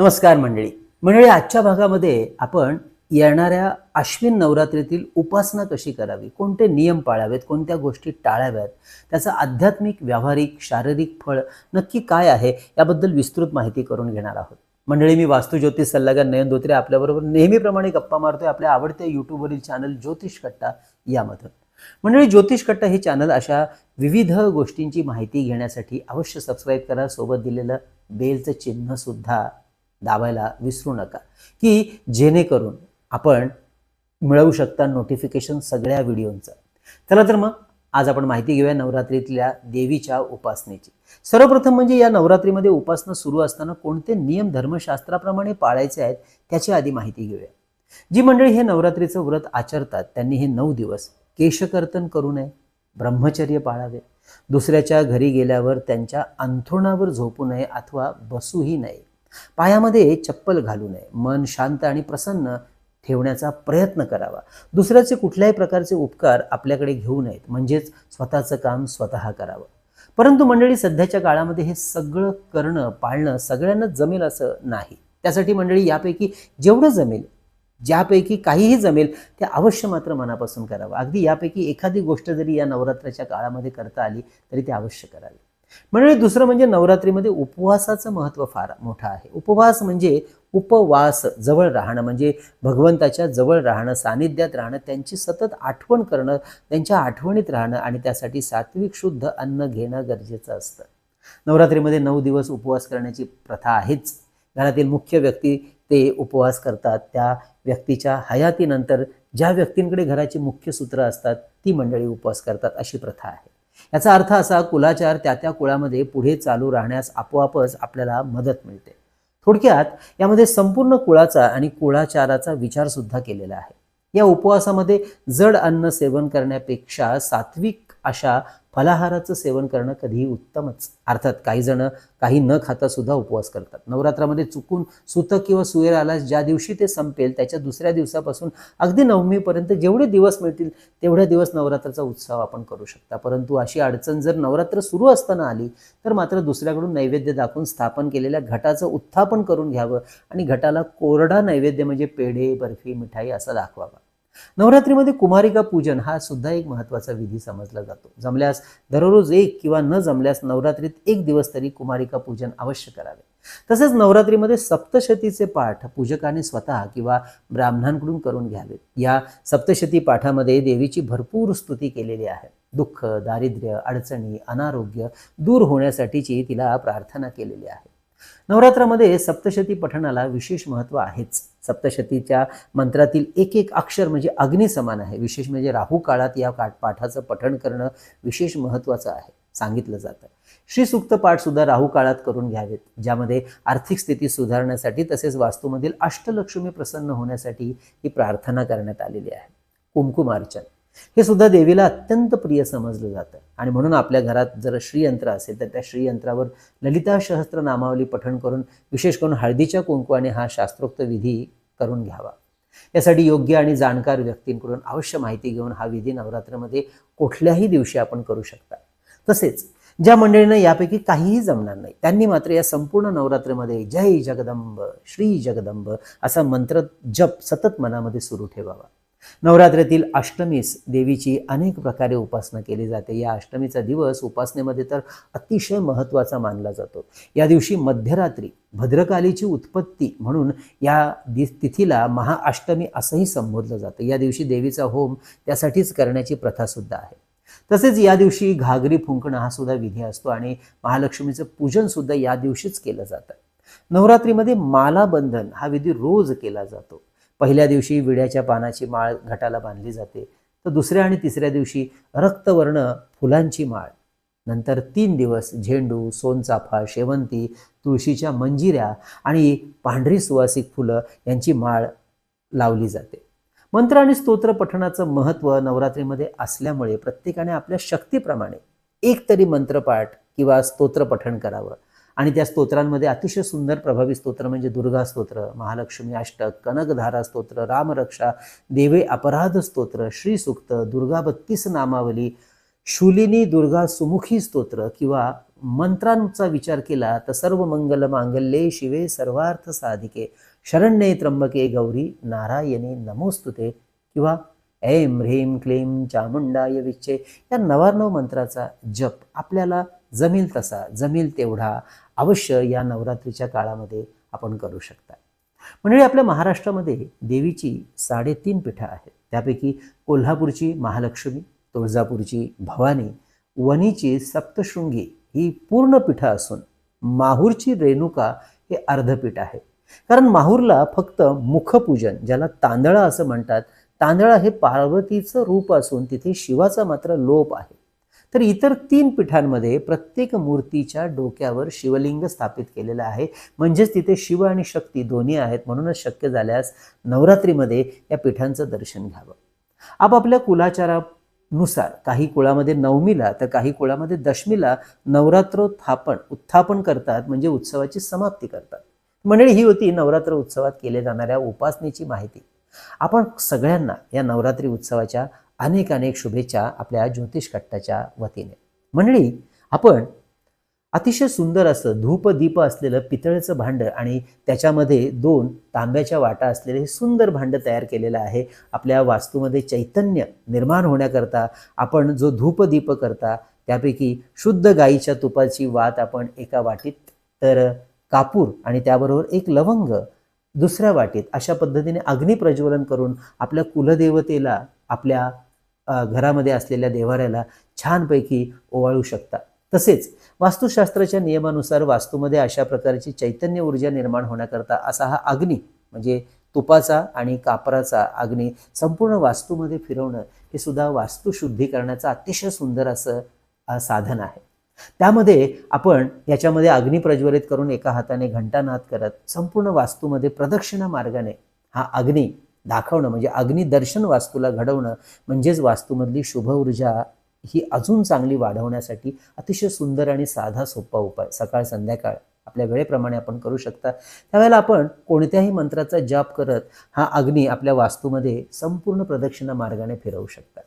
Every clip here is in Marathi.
नमस्कार मंडळी. मंडळी आजच्या भागामध्ये आपण येणाऱ्या अश्विन नवरात्रीतील उपासना कशी करावी? कोणते नियम पाळावेत? कोणत्या गोष्टी टाळाव्यात? त्याचं आध्यात्मिक व्यावहारिक शारीरिक फळ नक्की काय आहे? याबद्दल विस्तृत माहिती करून घेणार आहोत. मंडळी मी वास्तू ज्योतिष सल्लागार नयन धोत्रे आपल्याबरोबर नेहमीप्रमाणे गप्पा मारतोय आपल्या आवडत्या यूट्यूबवरील चॅनल ज्योतिष कट्टा यामधून. मंडळी ज्योतिष कट्टा हे चॅनल अशा विविध गोष्टींची माहिती घेण्यासाठी अवश्य सबस्क्राईब करा. सोबत दिलेलं बेलचं चिन्ह सुद्धा दाबायला विसरू नका. की जेणेकरून आपण मिळवू शकता नोटिफिकेशन सगळ्या व्हिडिओंचं. चला तर मग आज आपण माहिती घेऊया नवरात्रीतल्या देवीच्या उपासनेची. सर्वप्रथम म्हणजे या नवरात्रीमध्ये उपासना सुरू असताना कोणते नियम धर्मशास्त्राप्रमाणे पाळायचे आहेत त्याची आधी माहिती घेऊया. जी मंडळी हे नवरात्रीचं व्रत आचरतात त्यांनी हे नऊ दिवस केशकर्तन करू नये ब्रह्मचर्य पाळावे. दुसऱ्याच्या घरी गेल्यावर त्यांच्या अंथरुणावर झोपू नये अथवा बसूही नये. पायामध्ये चप्पल घालू नये. मन शांत आणि प्रसन्न ठेवण्याचा प्रयत्न करावा. दुसऱ्याचे कुठल्याही प्रकारचे उपकार आपल्याकडे घेऊ नयेत. म्हणजेच स्वतःचं काम स्वतः करावं. परंतु मंडळी सध्याच्या काळामध्ये हे सगळं करणं पाळणं सगळ्यांना जमेल असं नाही. त्यासाठी मंडळी यापैकी जेवढं जमेल ज्यापैकी काहीही जमेल ते अवश्य मात्र मनापासून करावं. अगदी यापैकी एखादी गोष्ट जरी या नवरात्राच्या काळामध्ये करता आली तरी ते अवश्य करावी. म्हणजे दुसरं म्हणजे नवरात्रीमध्ये उपवासाचं महत्त्व फार मोठं आहे. उपवास म्हणजे उपवास जवळ राहणं म्हणजे भगवंताच्या जवळ राहणं सानिध्यात राहणं त्यांची सतत आठवण करणं त्यांच्या आठवणीत राहणं आणि त्यासाठी सात्विक शुद्ध अन्न घेणं गरजेचं असतं. नवरात्रीमध्ये नऊ दिवस उपवास करण्याची प्रथा आहेच. घरातील मुख्य व्यक्ती ते उपवास करतात. त्या व्यक्तीच्या हयातीनंतर ज्या व्यक्तींकडे घराची मुख्य सूत्र असतात ती मंडळी उपवास करतात अशी प्रथा आहे. याचा अर्थ असा कुलाचार त्या त्या कुळामध्ये पुढे चालू राहण्यास आपोआपच आपल्याला मदत मिळते. थोडक्यात यामध्ये संपूर्ण कुळाचा आणि कुळाचाराचा विचार सुद्धा केलेला आहे. या उपवासामध्ये जड अन्न सेवन करण्यापेक्षा सात्विक अशा फलाहाराचं सेवन करणं कधीही उत्तमच. अर्थात काही जण काही न खाता सुद्धा उपवास करतात. नवरात्रामध्ये चुकून सुतक किंवा सुयर आला ज्या दिवशी ते संपेल त्याच्या दुसऱ्या दिवसापासून अगदी नवमीपर्यंत जेवढे दिवस मिळतील तेवढ्या दिवस नवरात्राचा उत्सव आपण करू शकता. परंतु अशी अडचण जर नवरात्र सुरू असताना आली तर मात्र दुसऱ्याकडून नैवेद्य दाखवून स्थापन केलेल्या घटाचं उत्थापन करून घ्यावं आणि घटाला कोरडा नैवेद्य म्हणजे पेढे बर्फी मिठाई असा दाखवावा. नवरात्रीमध्ये कुमारिका पूजन हा सुद्धा एक महत्त्वाचा विधी समजला जातो. जमल्यास दररोज एक किंवा न जमल्यास नवरात्रीत एक दिवस तरी कुमारिका पूजन अवश्य करावे. तसेच नवरात्रीमध्ये सप्तशतीचे पाठ पूजकाने स्वतः किंवा ब्राह्मणांकडून करून घ्यावेत या सप्तशती पाठामध्ये देवीची भरपूर स्तुती केलेली आहे. दुःख दारिद्र्य अडचणी अनारोग्य दूर होण्यासाठीची तिला प्रार्थना केलेली आहे. नवरात्रामध्ये सप्तशती पठणाला विशेष महत्त्व आहेच. सप्तशतीच्या मंत्रातील एक एक अक्षर म्हणजे अग्निसमान आहे. विशेष म्हणजे राहू काळात या पाठाचं पठण करणं विशेष महत्त्वाचं आहे सांगितलं जातं. श्री सुक्त पाठ सुद्धा राहू काळात करून घ्यावेत ज्यामध्ये आर्थिक स्थिती सुधारण्यासाठी तसेच वास्तूमधील अष्टलक्ष्मी प्रसन्न होण्यासाठी ही प्रार्थना करण्यात आलेली आहे. कुंकुमार्चन हे सुद्धा देवीला अत्यंत प्रिय समजलं जातं. आणि म्हणून आपल्या घरात जर श्रीयंत्र असेल तर त्या श्रीयंत्रावर ललिता सहस्त्र नामावली पठण करून विशेष करून हळदीच्या कुंकवाने हा शास्त्रोक्त विधी करून घ्यावा. यासाठी योग्य आणि जाणकार व्यक्तींकडून अवश्य माहिती घेऊन हा विधी नवरात्रामध्ये कुठल्याही दिवशी आपण करू शकता. तसेच ज्या मंडळींना यापैकी काहीही जमणार नाही त्यांनी मात्र या संपूर्ण नवरात्रीमध्ये जय जगदंब श्री जगदंब असा मंत्र जप सतत मनामध्ये सुरू ठेवावा. नवरात्रीतील अष्टमीस देवीची अनेक प्रकारे उपासना केली जाते. या अष्टमीचा दिवस उपासनेमध्ये तर अतिशय महत्त्वाचा मानला जातो. या दिवशी मध्यरात्री भद्रकालीची उत्पत्ती म्हणून या दि तिथीला महाअष्टमी असंही संबोधलं जातं. या दिवशी देवीचा होम त्यासाठीच करण्याची प्रथा सुद्धा आहे. तसेच या दिवशी घागरी फुंकणं हा सुद्धा विधी असतो आणि महालक्ष्मीचं पूजन सुद्धा या दिवशीच केलं जातं. नवरात्रीमध्ये मालाबंधन हा विधी रोज केला जातो. पहिल्या दिवशी विड्याच्या पानाची माळ घटाला बांधली जाते तर दुसऱ्या आणि तिसऱ्या दिवशी रक्तवर्ण फुलांची माळ. नंतर तीन दिवस झेंडू सोनचाफा शेवंती तुळशीच्या मंजिऱ्या आणि पांढरी सुवासिक फुलं यांची माळ लावली जाते. मंत्र आणि स्तोत्र पठणाचं महत्त्व नवरात्रीमध्ये असल्यामुळे प्रत्येकाने आपल्या शक्तीप्रमाणे एक तरी मंत्रपाठ किंवा स्तोत्र पठण करावं. आणि त्या स्तोत्रांमध्ये अतिशय सुंदर प्रभावी स्तोत्र म्हणजे दुर्गा स्तोत्र महालक्ष्मी अष्टक कनकधारा स्तोत्र रामरक्षा देवे अपराध स्तोत्र श्रीसुक्त दुर्गा बत्तीस नामावली शूलिनी दुर्गा सुमुखी स्तोत्र किंवा मंत्रांचा विचार केला तर सर्व मंगल मांगल्ये शिवे सर्वार्थ साधिके. शरण्ये त्र्यंबके गौरी नारायणी नमोस्तुते किंवा ऐम ह्रीं क्लीं चामुंडाय विच्छे या नवार्णव मंत्राचा जप आपल्याला जमेल तसा जमेल तेवढा अवश्य या नवरात्रीच्या काळामध्ये आपण करू शकता. म्हणजे आपल्या महाराष्ट्रामध्ये देवीची साडेतीन पीठं आहेत. त्यापैकी कोल्हापूरची महालक्ष्मी तुळजापूरची भवानी वणीची सप्तशृंगी ही पूर्ण पीठं असून माहूरची रेणुका हे अर्धपीठ आहे. कारण माहूरला फक्त मुखपूजन ज्याला तांदळा असं म्हणतात तांदळा हे पार्वतीचं रूप असून तिथे शिवाचा मात्र लोप आहे. तर इतर तीन पीठांमध्ये प्रत्येक मूर्तीच्या डोक्यावर शिवलिंग स्थापित केलेलं आहे. म्हणजेच तिथे शिव आणि शक्ती दोन्ही आहेत म्हणूनच शक्य झाल्यास नवरात्रीमध्ये या पीठांचं दर्शन घ्यावं. आपापल्या कुलाचारानुसार काही कुळामध्ये नवमीला तर काही कुळामध्ये दशमीला नवरात्रोत्थापन उत्थापन करतात म्हणजे उत्सवाची समाप्ती करतात. मंडळी ही होती नवरात्र उत्सवात केल्या जाणाऱ्या उपासनेची माहिती. आपण सगळ्यांना या नवरात्री उत्सवाच्या अनेक अनेक शुभेच्छा आपल्या ज्योतिष कट्टाच्या वतीने. मंडळी आपण अतिशय सुंदर असं धूप दीप असलेलं पितळेचं भांड आणि त्याच्यामध्ये दोन तांब्याच्या वाटा असलेले हे सुंदर भांड तयार केलेलं आहे. आपल्या वास्तूमध्ये चैतन्य निर्माण होण्याकरता आपण जो धूप दीप करता त्यापैकी शुद्ध गाईच्या तुपाची वात आपण एका वाटीत तर कापूर आणि त्याबरोबर एक लवंग दुसऱ्या वाटीत अशा पद्धतीने अग्नी प्रज्वलन करून आपल्या कुलदेवतेला आपल्या घरामध्ये असलेल्या देवाऱ्याला छानपैकी ओवाळू शकता. तसेच वास्तुशास्त्राच्या नियमानुसार वास्तूमध्ये अशा प्रकारची चैतन्य ऊर्जा निर्माण होण्याकरता असा हा अग्नी म्हणजे तुपाचा आणि कापराचा अग्नी संपूर्ण वास्तूमध्ये फिरवणं हे सुद्धा वास्तुशुद्धीकरणाचं अतिशय सुंदर असं साधन आहे. त्यामध्ये आपण याच्यामध्ये अग्नी प्रज्वलित करून एका हाताने घंटानाद करत संपूर्ण वास्तूमध्ये प्रदक्षिणा मार्गाने हा अग्नी दाखवणं म्हणजे अग्नी दर्शन वास्तूला घडवणं म्हणजेच वास्तूमधली शुभ ऊर्जा ही अजून चांगली वाढवण्यासाठी अतिशय सुंदर आणि साधा सोपा उपाय. सकाळ संध्याकाळ आपल्या वेळेप्रमाणे आपण करू शकता. त्यावेळेला आपण कोणत्याही मंत्राचा जाप करत हा अग्नी आपल्या वास्तूमध्ये संपूर्ण प्रदक्षिणा मार्गाने फिरवू शकता.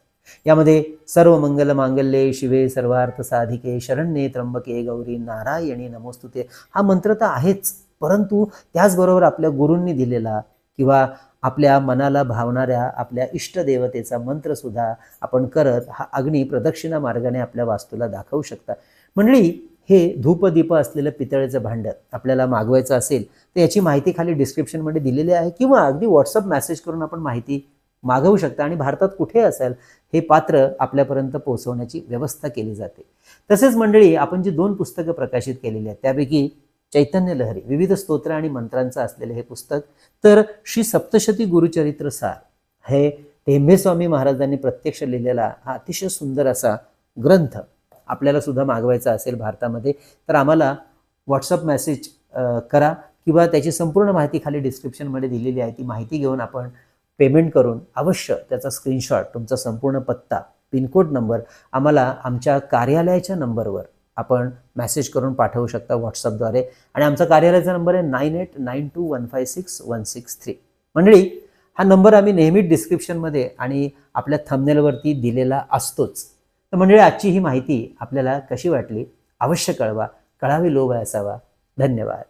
यामध्ये सर्व मंगल मांगल्ये शिवे सर्वार्थ साधिके शरण्ये त्र्यंबके गौरी नारायणी नमोस्तुते हा मंत्र तर आहेच. परंतु त्याचबरोबर आपल्या गुरूंनी दिलेला किंवा आपल्या मनाला भावणाऱ्या आपल्या इष्टदेवतेचा मंत्रसुद्धा आपण करत हा अग्नी प्रदक्षिणा मार्गाने आपल्या वास्तूला दाखवू शकता. मंडळी हे धूपदीप असलेलं पितळेचं भांड आपल्याला मागवायचं असेल तर याची माहिती खाली डिस्क्रिप्शनमध्ये दिलेली आहे किंवा अगदी व्हॉट्सअप मेसेज करून आपण माहिती मागवू शकता आणि भारतात कुठे असेल हे पात्र आपल्यापर्यंत पोहोचवण्याची व्यवस्था केली जाते. तसेच मंडळी आपण जी दोन पुस्तकं प्रकाशित केलेली आहेत त्यापैकी चैतन्य लहरी विविध स्तोत्र आणि मंत्रांचं असलेलं हे पुस्तक. तर श्री सप्तशती गुरुचरित्र सार हे टेंभे स्वामी महाराजांनी प्रत्यक्ष लिहिलेला हा अतिशय सुंदर असा ग्रंथ आपल्याला सुद्धा मागवायचा असेल भारतामध्ये तर आम्हाला व्हॉट्सअप मेसेज करा किंवा त्याची संपूर्ण माहिती खाली डिस्क्रिप्शनमध्ये दिलेली आहे. ती माहिती घेऊन आपण पेमेंट करून अवश्य त्याचा स्क्रीनशॉट तुमचा संपूर्ण पत्ता पिनकोड नंबर आम्हाला आमच्या कार्यालयाच्या नंबरवर आपण मेसेज करून पाठवू शकता व्हॉट्सअपद्वारे आणि आमचा कार्यालयाचा नंबर आहे nine eight nine two one five six one six three मंडळी हा नंबर आम्ही नेहमी डिस्क्रिप्शनमध्ये आणि आपल्या थंबनेलवरती दिलेला असतोच. तर मंडळी आजची ही माहिती आपल्याला कशी वाटली? अवश्य कळवा. कळावी लोभ असावा. धन्यवाद.